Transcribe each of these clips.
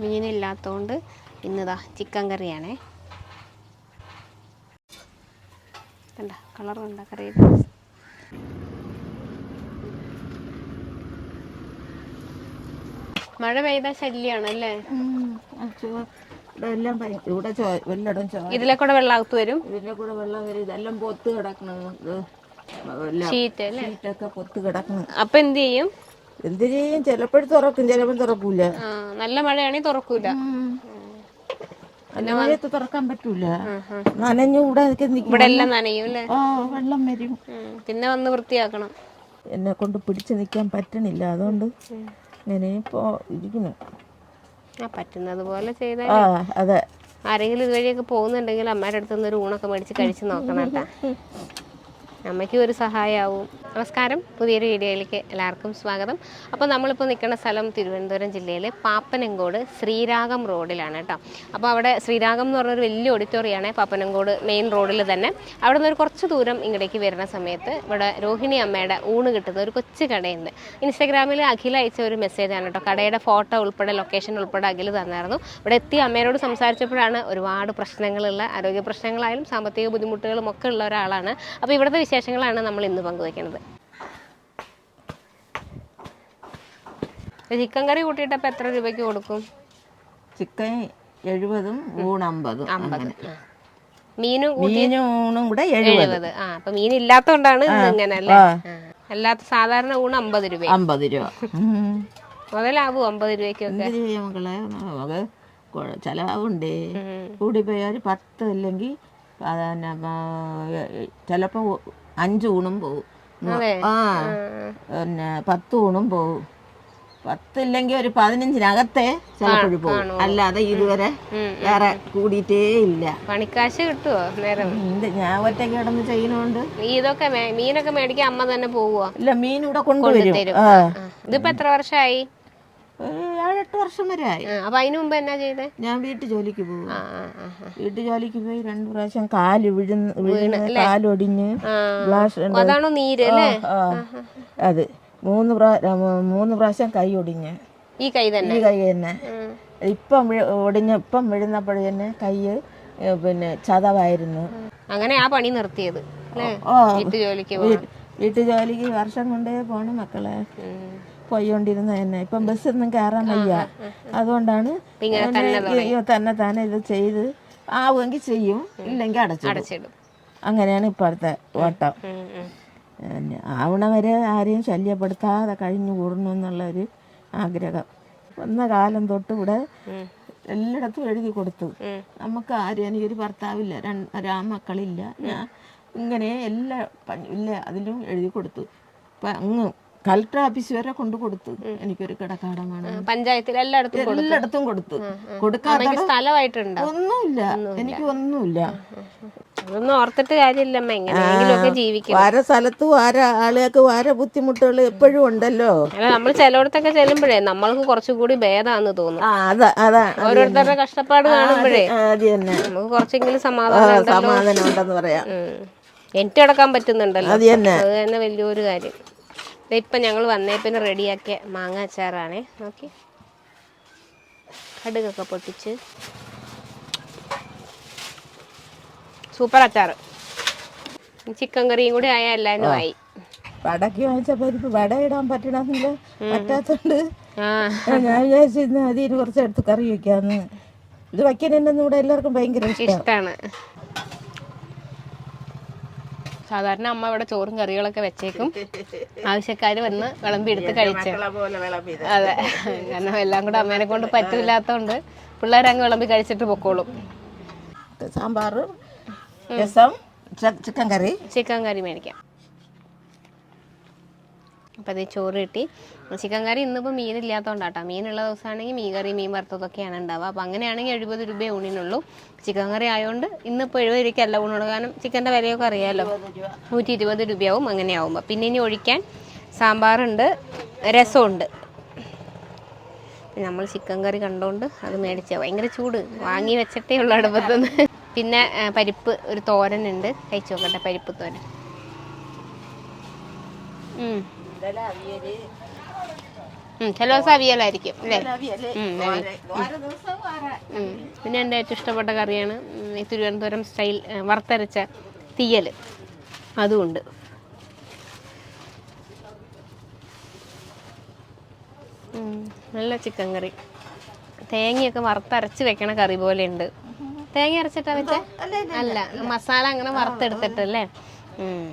മീനില്ലാത്തതുകൊണ്ട് ഇന്നിതാ ചിക്കൻ കറിയാണേ. കണ്ട കളർ കണ്ട കറിയുടെ മഴ പെയ്ത ശല്യാണ് അല്ലേ എല്ലാം ഇവിടെ വെള്ളം ഇതിലെ കൂടെ വെള്ളം അകത്ത് വരും? ഇതിലെ കൂടെ വെള്ളം വരും ഇതെല്ലാം കിടക്കണം ഷീറ്റൊക്കെ പൊത്ത് കിടക്കണം അപ്പൊ എന്ത് ചെയ്യും? എന്ത് ചെയ്യും ചിലപ്പോഴും തുറക്കും ചിലപ്പോൾ തുറക്കൂല. നല്ല മഴയാണെങ്കിൽ തുറക്കൂല. നല്ല മഴയത്ത് തുറക്കാൻ പറ്റൂല. നനഞ്ഞു ഇവിടെ ഇവിടെ എല്ലാം നനയും അല്ലേ ആ വെള്ളം വരും. പിന്നെ വന്ന് വൃത്തിയാക്കണം. എന്നെ കൊണ്ട് പിടിച്ചു നിൽക്കാൻ പറ്റണില്ല. അതുകൊണ്ട് ഇങ്ങനെ ഇപ്പോ ഇരിക്കുന്നു. ആ പറ്റുന്നത് പോലെ ചെയ്താൽ അതെ. ആരെങ്കിലും ഇതുവഴിയൊക്കെ പോകുന്നുണ്ടെങ്കിൽ അമ്മയുടെ അടുത്തുനിന്ന് ഒരു ഊണൊക്കെ മേടിച്ച് കഴിച്ചു നോക്കണം കേട്ടാ. അമ്മയ്ക്കും ഒരു സഹായമാവും നമസ്കാരം. പുതിയൊരു വീഡിയോയിലേക്ക് എല്ലാവർക്കും സ്വാഗതം. അപ്പോൾ നമ്മളിപ്പോൾ നിൽക്കുന്ന സ്ഥലം തിരുവനന്തപുരം ജില്ലയിലെ പാപ്പനങ്കോട് ശ്രീരാഗം റോഡിലാണ് കേട്ടോ. അപ്പോൾ അവിടെ ശ്രീരാഗം എന്ന് പറഞ്ഞൊരു വലിയ ഓഡിറ്റോറിയമാണ് പാപ്പനങ്കോട് മെയിൻ റോഡിൽ തന്നെ. അവിടെ നിന്ന് ഒരു കുറച്ച് ദൂരം ഇങ്ങടേക്ക് വരുന്ന സമയത്ത് ഇവിടെ രോഹിണി അമ്മയുടെ ഊണ് കിട്ടുന്ന ഒരു കൊച്ചു കടയുണ്ട്. ഇൻസ്റ്റാഗ്രാമിൽ അഖില അയച്ച ഒരു മെസ്സേജാണ് കേട്ടോ. കടയുടെ ഫോട്ടോ ഉൾപ്പെടെ ലൊക്കേഷൻ ഉൾപ്പെടെ അഖിൽ തന്നായിരുന്നു. ഇവിടെ എത്തി അമ്മയോട് സംസാരിച്ചപ്പോഴാണ് ഒരുപാട് പ്രശ്നങ്ങളുള്ള ആരോഗ്യ പ്രശ്നങ്ങളായാലും സാമ്പത്തിക ബുദ്ധിമുട്ടുകളും ഒക്കെ ഉള്ള ഒരാളാണ്. അപ്പോൾ ഇവിടുത്തെ വിശേഷങ്ങളാണ് നമ്മൾ ഇന്ന് പങ്കുവയ്ക്കുന്നത്. ചിക്കൻ കറി കൂട്ടിയിട്ട് എത്ര രൂപയ്ക്ക് കൊടുക്കും? ചിക്കൻ എഴുപതും ഊണ് അമ്പതും അമ്പത്. മീനും കൂട്ടി മീനും ഊണും കൂടെ എഴുപത്. ആ അപ്പൊ മീൻ ഇല്ലാത്തോണ്ടാണ് ഇന്ന് ഇങ്ങനെ അല്ലേ. അല്ലാത്ത സാധാരണ ഊണ് അമ്പത് രൂപ. അമ്പത് രൂപ. മുതലാവൂ അമ്പത് രൂപയ്ക്കൊക്കെ ചെലവുണ്ട് മക്കളെ? ചെലവുണ്ടേ. കൂടിപ്പോയാൽ പത്ത് അല്ലെങ്കിൽ പിന്നെ ചിലപ്പോൾ അഞ്ച് ഊണും പോവും. ആ പിന്നെ പത്ത് ഊണും പോവും. പത്തില്ലെങ്കിൽ ഒരു പതിനഞ്ചിനകത്തെ ചിലപ്പോഴും പോകും അല്ലാതെ ഇതുവരെ. വേറെ കൂടിയിട്ടേ ഇല്ല. പണിക്കാശ് കിട്ടുവോ നേരം ഞാൻ ഒറ്റയ്ക്ക് കിടന്ന് ചെയ്യുന്നോണ്ട്. ഇതൊക്കെ മീനൊക്കെ മേടിക്കാൻ അമ്മ തന്നെ പോവോ ഇല്ല മീൻ ഇവിടെ കൊണ്ടുവരും. ഇതിപ്പോ എത്ര വർഷമായി ഏഴെട്ട് വർഷം വരെ ആയി. അപ്പൊ അതിനു മുമ്പ് എന്നാ ചെയ്തേ? ഞാൻ വീട്ടു ജോലിക്ക് പോകും. വീട്ടു ജോലിക്ക് പോയി രണ്ടു പ്രാവശ്യം കാൽ വിഴുന്ന് വീണ് കാലൊടിഞ്ഞ് ഗ്ലാസ് അതാണോ നീര് അത് മൂന്ന് പ്രാ മൂന്ന് പ്രാവശ്യം കൈ ഒടിഞ്ഞ്. ഈ കൈ തന്നെ? ഈ കൈ തന്നെ. ഇപ്പം ഒടിഞ്ഞ ഇപ്പം വിഴുന്നപ്പോഴ തന്നെ കൈ പിന്നെ ചതവായിരുന്നു. അങ്ങനെ ആ പണി നിർത്തിയത് വീട്ടു ജോലിക്ക് വീട്ടു ജോലിക്ക് വർഷം കൊണ്ടേ പോണം മക്കളെ. ഉം. പോയിക്കൊണ്ടിരുന്ന തന്നെ. ഇപ്പം ബസ്സൊന്നും കയറാൻ വയ്യ. അതുകൊണ്ടാണ് തന്നെ തന്നെ ഇത് ചെയ്ത് ആവുമെങ്കിൽ ചെയ്യും ഇല്ലെങ്കിൽ അടച്ചു അടച്ചിടും. അങ്ങനെയാണ് ഇപ്പോഴത്തെ ഓട്ടം. ഉം, ഉം. ആവണ വരെ ആരെയും ശല്യപ്പെടുത്താതെ കഴിഞ്ഞു കൂടണം എന്നുള്ള കൂടണമെന്നുള്ളൊരു ആഗ്രഹം. വന്ന കാലം തൊട്ട് ഇവിടെ. എല്ലായിടത്തും എഴുതി കൊടുത്തു. നമുക്ക് ആരും എനിക്കൊരു ഭർത്താവില്ല രണ്ട് രാമക്കളില്ല ഞാൻ ഇങ്ങനെ എല്ലാ ഇല്ല അതിലും എഴുതി കൊടുത്തു. അപ്പം അങ്ങ് കളക്ടർ ഓഫീസ് വരെ കൊണ്ടു കൊടുത്തു. എനിക്കൊരു കിടക്കാടം വേണം പഞ്ചായത്തിൽ എല്ലായിടത്തും കൊടുത്തു. എല്ലായിടത്തും കൊടുത്തു. കൊടുക്കാത്ത ഒന്നുമില്ല. എനിക്ക് ഒന്നുമില്ല. അതൊന്നും ഓർത്തിട്ട് കാര്യമില്ലമ്മ എങ്ങനെയെങ്കിലും ഒക്കെ ജീവിക്കണം. വാര സ്ഥലത്ത് വാര ആളുകൾക്ക് വാര ബുദ്ധിമുട്ടുകൾ എപ്പോഴും ഉണ്ടല്ലോ. നമ്മൾ ചിലയിടത്തൊക്കെ ചെല്ലുമ്പോഴേ നമ്മൾക്ക് കുറച്ചുകൂടി ഭേദാന്ന് തോന്നുന്നു ഓരോരുത്തരുടെ കഷ്ടപ്പാട് കാണുമ്പോഴേ നമുക്ക് കുറച്ചെങ്കിലും സമാധാനം സമാധാനം ഉണ്ടെന്ന് പറയാം. എനിക്ക് അടക്കാൻ പറ്റുന്നുണ്ടല്ലോ. അത് തന്നെ വലിയൊരു കാര്യം. ഇപ്പൊ ഞങ്ങൾ വന്നേ പിന്നെ റെഡിയാക്കിയ മാങ്ങ അച്ചാറാണേ. നോക്കി. കടുകൊക്കെ പൊട്ടിച്ച്. സൂപ്പർ അച്ചാർ ചിക്കൻ കറിയും കൂടി ആയ എല്ലാവരും ആയി. വടക്ക് വാങ്ങിച്ചപ്പോ പരിപ്പ് വട ഇടാൻ പറ്റണമെന്നില്ല പറ്റാത്തോണ്ട് ഞാൻ വിചാരിച്ചിരുന്നു അതിന് കുറച്ച് എടുത്ത് കറി വെക്കാന്ന്. ഇത് വയ്ക്കാനെന്നു ഇവിടെ എല്ലാവർക്കും ഭയങ്കര ഇഷ്ടമാണ് ഇഷ്ടാണ്. സാധാരണ അമ്മ ഇവിടെ ചോറും കറികളൊക്കെ വെച്ചേക്കും. ആവശ്യക്കാര് വന്ന് വിളമ്പി എടുത്ത് കഴിച്ചു. അതെ. കാരണം എല്ലാം കൂടെ അമ്മേനെ കൊണ്ട് പറ്റില്ലാത്തതുകൊണ്ട് പിള്ളേരങ്ങ് വിളമ്പി കഴിച്ചിട്ട് പൊക്കോളും. സാമ്പാർ രസം ചിക്കൻ കറി. ചിക്കൻ കറി മേടിക്കാം. അപ്പോൾ അത് ചോറ് കിട്ടി. ചിക്കൻ കറി ഇന്നിപ്പോൾ മീനില്ലാത്തതുകൊണ്ടാട്ടോ മീനുള്ള ദിവസമാണെങ്കിൽ മീൻ കറി മീൻ വറുത്തതൊക്കെയാണ് ഉണ്ടാവുക അപ്പോൾ അങ്ങനെയാണെങ്കിൽ എഴുപത് രൂപ ഊണിനുള്ളൂ. ചിക്കൻ കറി ആയതുകൊണ്ട് ഇന്നിപ്പോൾ എഴുപത് രൂപയ്ക്കല്ല ഊണുള്ളൂ. കാരണം ചിക്കന്റെ വിലയൊക്കെ അറിയാമല്ലോ നൂറ്റി ഇരുപത് രൂപയാവും അങ്ങനെ ആവുമ്പോൾ പിന്നെ ഇനി ഒഴിക്കാൻ സാമ്പാറുണ്ട് രസമുണ്ട് നമ്മൾ ചിക്കൻ കറി കണ്ടോണ്ട് അത് മേടിച്ച. ഭയങ്കര ചൂട്. വാങ്ങി വെച്ചിട്ടേ ഉള്ളൂ അടുപ്പത്തുനിന്ന് പിന്നെ പരിപ്പ് ഒരു തോരനുണ്ട്. കഴിച്ചു നോക്കട്ടെ പരിപ്പ് തോരൻ. ചില ദിവസം അവിയലായിരിക്കും അല്ലേ. പിന്നെ എന്റെ ഏറ്റവും ഇഷ്ടപ്പെട്ട കറിയാണ് ഈ തിരുവനന്തപുരം സ്റ്റൈൽ വറുത്തരച്ച തീയൽ അതുമുണ്ട് നല്ല ചിക്കൻ കറി. തേങ്ങയൊക്കെ വറുത്തരച്ച് വെക്കണ കറി പോലെ ഉണ്ട്. തേങ്ങ അരച്ചിട്ടാ വെച്ചേ? അല്ല മസാല അങ്ങനെ വറുത്തെടുത്തിട്ടല്ലേ? ഉം.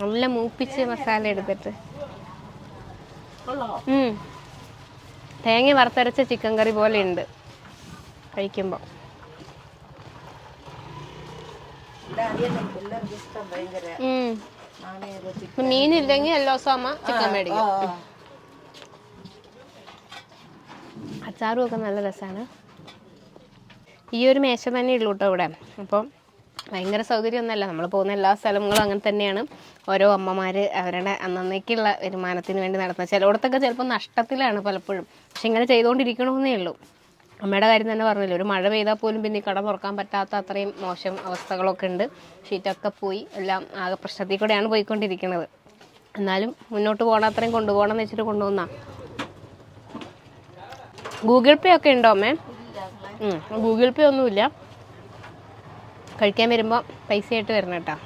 നല്ല മൂപ്പിച്ച് മസാല എടുത്തിട്ട്. തേങ്ങ വറുത്തരച്ച ചിക്കൻ കറി പോലെ ഉണ്ട്. കഴിക്കുമ്പോൾ മീനില്ലെങ്കിൽ എല്ലാ ദിവസവും അമ്മ ചിക്കൻ മേടിക്കും. അച്ചാറും ഒക്കെ നല്ല രസമാണ് ഈ ഒരു മേശ തന്നെ ഉള്ളൂ കേട്ടോ ഇവിടെ. അപ്പം ഭയങ്കര സൗകര്യമൊന്നുമല്ല. നമ്മൾ പോകുന്ന എല്ലാ സ്ഥലങ്ങളും അങ്ങനെ തന്നെയാണ്. ഓരോ അമ്മമാർ അവരുടെ അന്നന്നേക്കുള്ള വരുമാനത്തിന് വേണ്ടി നടത്തുന്നത്. ചിലയിടത്തൊക്കെ ചിലപ്പോൾ നഷ്ടത്തിലാണ് പലപ്പോഴും. പക്ഷെ ഇങ്ങനെ ചെയ്തുകൊണ്ടിരിക്കണമെന്നേ ഉള്ളൂ. അമ്മയുടെ കാര്യം തന്നെ പറഞ്ഞില്ല ഒരു മഴ പെയ്താൽ പോലും പിന്നെ കട തുറക്കാൻ പറ്റാത്ത അത്രയും മോശം അവസ്ഥകളൊക്കെ ഉണ്ട്. ഷീറ്റൊക്കെ പോയി എല്ലാം ആകെ പ്രശ്നത്തിൽ കൂടെയാണ് പോയിക്കൊണ്ടിരിക്കുന്നത് എന്നാലും മുന്നോട്ട് പോകണം അത്രയും കൊണ്ടുപോകണം എന്ന് വെച്ചിട്ട് കൊണ്ടുപോകുന്ന ഗൂഗിൾ പേ ഒക്കെ ഉണ്ടോ അമ്മേ? ഗൂഗിൾ പേ ഒന്നുമില്ല. കഴിക്കാൻ വരുമ്പോൾ പൈസ ആയിട്ട് വരണം കേട്ടോ.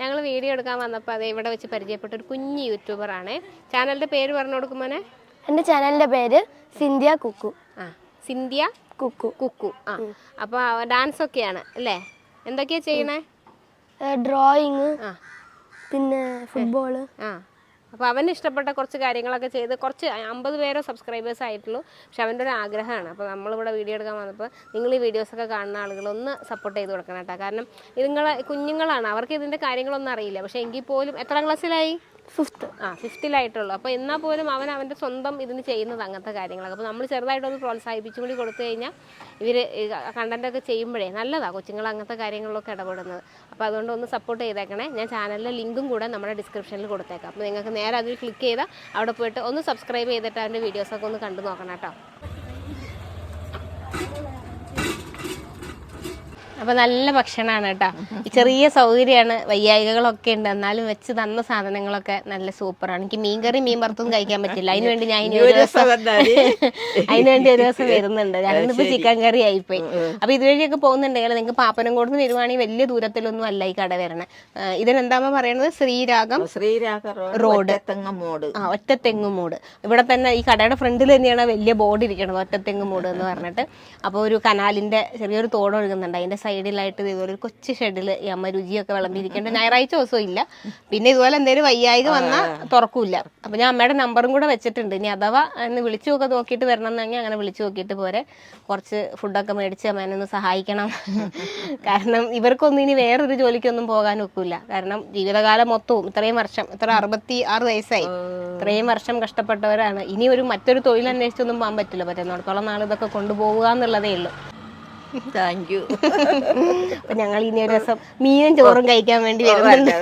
ഞങ്ങൾ വീഡിയോ എടുക്കാൻ വന്നപ്പോൾ അത് ഇവിടെ വെച്ച് പരിചയപ്പെട്ട ഒരു കുഞ്ഞ് യൂട്യൂബറാണ് ചാനലിന്റെ പേര് പറഞ്ഞു കൊടുക്കുമ്പോനെ എന്റെ ചാനലിന്റെ പേര് സിന്ധ്യ കുക്കു. ആ സിന്ധ്യ കുക്കു. കുക്കു. ആ അപ്പോൾ ഡാൻസ് ഒക്കെയാണ് അല്ലേ? എന്തൊക്കെയാണ് ചെയ്യണേ? ഡ്രോയിങ് ആ. പിന്നെ ഫുട്ബോൾ ആ. അപ്പോൾ അവന് ഇഷ്ടപ്പെട്ട കുറച്ച് കാര്യങ്ങളൊക്കെ ചെയ്ത് കുറച്ച് അമ്പത് പേരോ സബ്സ്ക്രൈബേഴ്സ് ആയിട്ടുള്ളൂ. പക്ഷെ അവന്റെ ഒരു ആഗ്രഹമാണ്. അപ്പോൾ നമ്മളിവിടെ വീഡിയോ എടുക്കാൻ വന്നപ്പോൾ നിങ്ങൾ ഈ വീഡിയോസൊക്കെ കാണുന്ന ആളുകളൊന്ന് സപ്പോർട്ട് ചെയ്ത് കൊടുക്കണം കേട്ടോ. കാരണം ഇതുങ്ങളെ കുഞ്ഞുങ്ങളാണ്. അവർക്ക് ഇതിന്റെ കാര്യങ്ങളൊന്നും അറിയില്ല. പക്ഷേ എങ്കിൽ പോലും എത്ര ക്ലാസ്സിലായി? ഫിഫ്ത്ത് ആ ഫിഫ്ത്തിലായിട്ടുള്ളൂ അപ്പോൾ എന്നാൽ പോലും അവൻ അവന്റെ സ്വന്തം ഇതിന് ചെയ്യുന്നത് അങ്ങനത്തെ കാര്യങ്ങളൊക്കെ അപ്പോൾ നമ്മൾ ചെറുതായിട്ടൊന്ന് പ്രോത്സാഹിപ്പിച്ചു കൂടി കൊടുത്തു കഴിഞ്ഞാൽ ഇവർ കണ്ടന്റൊക്കെ ചെയ്യുമ്പോഴേ നല്ലതാണ് കൊച്ചുങ്ങൾ അങ്ങനത്തെ കാര്യങ്ങളിലൊക്കെ ഇടപെടുന്നത്. അപ്പോൾ അതുകൊണ്ട് ഒന്ന് സപ്പോർട്ട് ചെയ്തേക്കണേ. ഞാൻ ചാനലിലെ ലിങ്കും കൂടെ നമ്മുടെ ഡിസ്ക്രിപ്ഷനിൽ കൊടുത്തേക്കാം. അപ്പോൾ നിങ്ങൾക്ക് നേരെ അതിൽ ക്ലിക്ക് ചെയ്താൽ അവിടെ പോയിട്ട് ഒന്ന് സബ്സ്ക്രൈബ് ചെയ്തിട്ട് അവന്റെ വീഡിയോസൊക്കെ ഒന്ന് കണ്ടു നോക്കണം കേട്ടോ. അപ്പോൾ നല്ല ഭക്ഷണമാണ് കേട്ടോ. ഈ ചെറിയ സൗകര്യമാണ്. വയ്യായികകളൊക്കെ ഉണ്ട്. എന്നാലും വെച്ച് തന്ന സാധനങ്ങളൊക്കെ നല്ല സൂപ്പറാണ്. എനിക്ക് മീൻകറി മീൻ വറുത്തൊന്നും കഴിക്കാൻ പറ്റില്ല. അതിന് വേണ്ടി ഞാൻ ഇനി ഒരു ദിവസം അതിന് വേണ്ടി ഒരു ദിവസം വരുന്നുണ്ട്. ഞങ്ങളിപ്പോ ചിക്കൻ കറി ആയിപ്പോയി. അപ്പൊ ഇതുവഴിയൊക്കെ പോകുന്നുണ്ടെങ്കിൽ നിങ്ങൾക്ക് പാപ്പനം നിന്ന് വരുവാണെങ്കിൽ വലിയ ദൂരത്തിലൊന്നും അല്ല ഈ കട വരണേ. ഇതിനെന്താ പറയുന്നത് ശ്രീരാഗം ശ്രീരാഗ റോഡ് മോഡ് ആ ഒറ്റത്തെങ്ങുമൂട് ഇവിടെ തന്നെ ഈ കടയുടെ ഫ്രണ്ടിൽ തന്നെയാണ് വലിയ ബോർഡ് ഇരിക്കണത് ഒറ്റത്തെങ്ങുമൂട് എന്ന് പറഞ്ഞിട്ട്. അപ്പോൾ ഒരു കനാലിന്റെ ചെറിയൊരു തോട് ഒഴുകുന്നുണ്ട്. അതിന്റെ സൈഡിലായിട്ട് ഇതുപോലെ ഒരു കൊച്ചു ഷെഡിൽ ഈ അമ്മ രുചിയൊക്കെ വിളമ്പിരിക്കേണ്ട ഞായറാഴ്ച ദിവസവും ഇല്ല. പിന്നെ ഇതുപോലെ എന്തെങ്കിലും വയ്യായിക വന്നാൽ തുറക്കൂല അപ്പം ഞാൻ അമ്മയുടെ നമ്പറും കൂടെ വെച്ചിട്ടുണ്ട്. ഇനി അഥവാ എന്ന് വിളിച്ചു ഒക്കെ നോക്കിയിട്ട് വരണം എന്നെങ്കിൽ അങ്ങനെ വിളിച്ചു നോക്കിയിട്ട് പോരെ. കുറച്ച് ഫുഡൊക്കെ മേടിച്ച് അമ്മേനെ ഒന്ന് സഹായിക്കണം. കാരണം ഇവർക്കൊന്നും ഇനി വേറൊരു ജോലിക്കൊന്നും പോകാൻ ഒക്കില്ല. കാരണം ജീവിതകാലം മൊത്തവും ഇത്രയും വർഷം ഇത്ര അറുപത്തി ആറ് വയസ്സായി. ഇത്രയും വർഷം കഷ്ടപ്പെട്ടവരാണ്. ഇനി ഒരു മറ്റൊരു തൊഴിൽ അന്വേഷിച്ചൊന്നും പോകാൻ പറ്റില്ല. പറ്റുന്നിടത്തോളം നാൾ ഇതൊക്കെ കൊണ്ടുപോവുക എന്നുള്ളതേ ഉള്ളൂ. താങ്ക് യു അപ്പൊ ഞങ്ങൾ ഇനി ഒരു ദിവസം മീനും ചോറും കഴിക്കാൻ വേണ്ടി വരുന്നുണ്ട്.